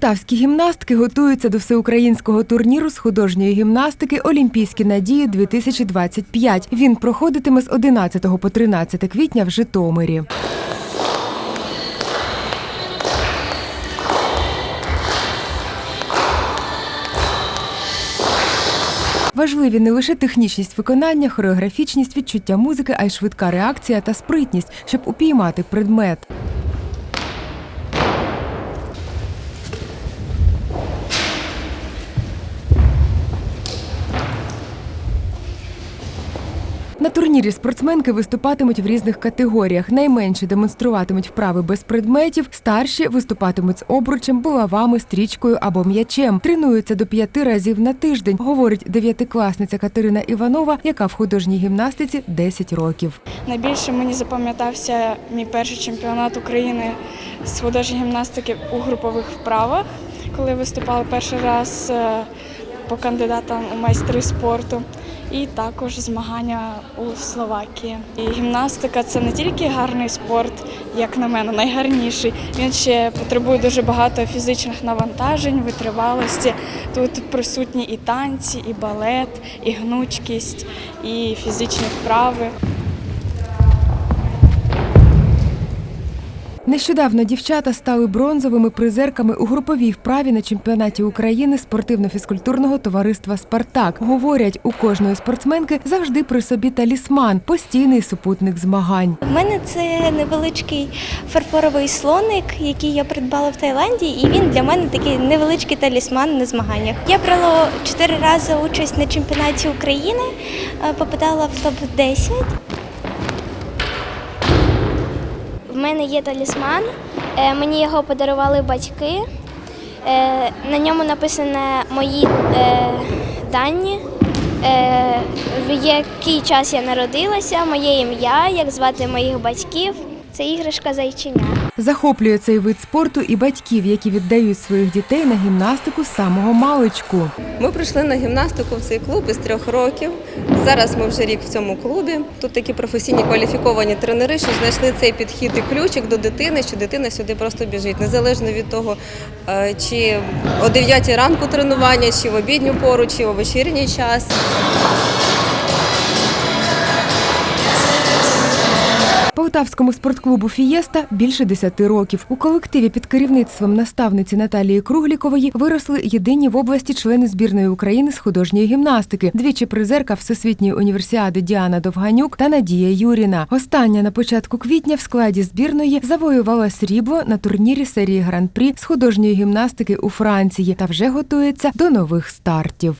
Полтавські гімнастки готуються до всеукраїнського турніру з художньої гімнастики Олімпійські надії 2025 Він проходитиме з 11 по 13 квітня в Житомирі. Важливі не лише технічність виконання, хореографічність, відчуття музики, а й швидка реакція та спритність, щоб упіймати предмет. На турнірі спортсменки виступатимуть в різних категоріях. Найменші демонструватимуть вправи без предметів, старші виступатимуть з обручем, булавами, стрічкою або м'ячем. Тренуються до п'яти разів на тиждень, говорить дев'ятикласниця Катерина Іванова, яка в художній гімнастиці 10 років. Найбільше мені запам'ятався мій перший чемпіонат України з художньої гімнастики у групових вправах, коли виступали перший раз е, по кандидатам у майстри спорту. І також змагання у Словакії. І гімнастика це не тільки гарний спорт, як на мене, найгарніший. Він ще потребує дуже багато фізичних навантажень, витривалості. Тут присутні і танці, і балет, і гнучкість, і фізичні вправи. Нещодавно дівчата стали бронзовими призерками у груповій вправі на чемпіонаті України спортивно-фізкультурного товариства Спартак. Говорять, у кожної спортсменки завжди при собі талісман, постійний супутник змагань. У мене це невеличкий фарфоровий слоник, який я придбала в Таїланді, і він для мене такий невеличкий талісман на змаганнях. Я брала чотири рази участь на чемпіонаті України, е, попадала в топ 10 В мене є талісман, е, мені його подарували батьки. Е, На ньому написано мої е, дані, в який час я народилася, моє ім'я, як звати моїх батьків. Це іграшка зайчиня. Захоплює цей вид спорту і батьків, які віддають своїх дітей на гімнастику з самого маличку. Ми прийшли на гімнастику в цей клуб із трьох років. Зараз ми вже рік в цьому клубі. Тут такі професійні кваліфіковані тренери, що знайшли цей підхід і ключик до дитини, що дитина сюди просто біжить, незалежно від того, е, чи о 9 ранку тренування, чи в обідню пору, чи о вечірній час. Полтавському спортклубу Фієста більше 10 років. У колективі під керівництвом наставниці Наталії Круглікової виросли єдині в області члени збірної України з художньої гімнастики, двічі призерка Всесвітньої універсіади Діана Довганюк та Надія Юріна. Остання на початку квітня в складі збірної завоювала срібло на турнірі серії гран-прі з художньої гімнастики у Франції та вже готується до нових стартів.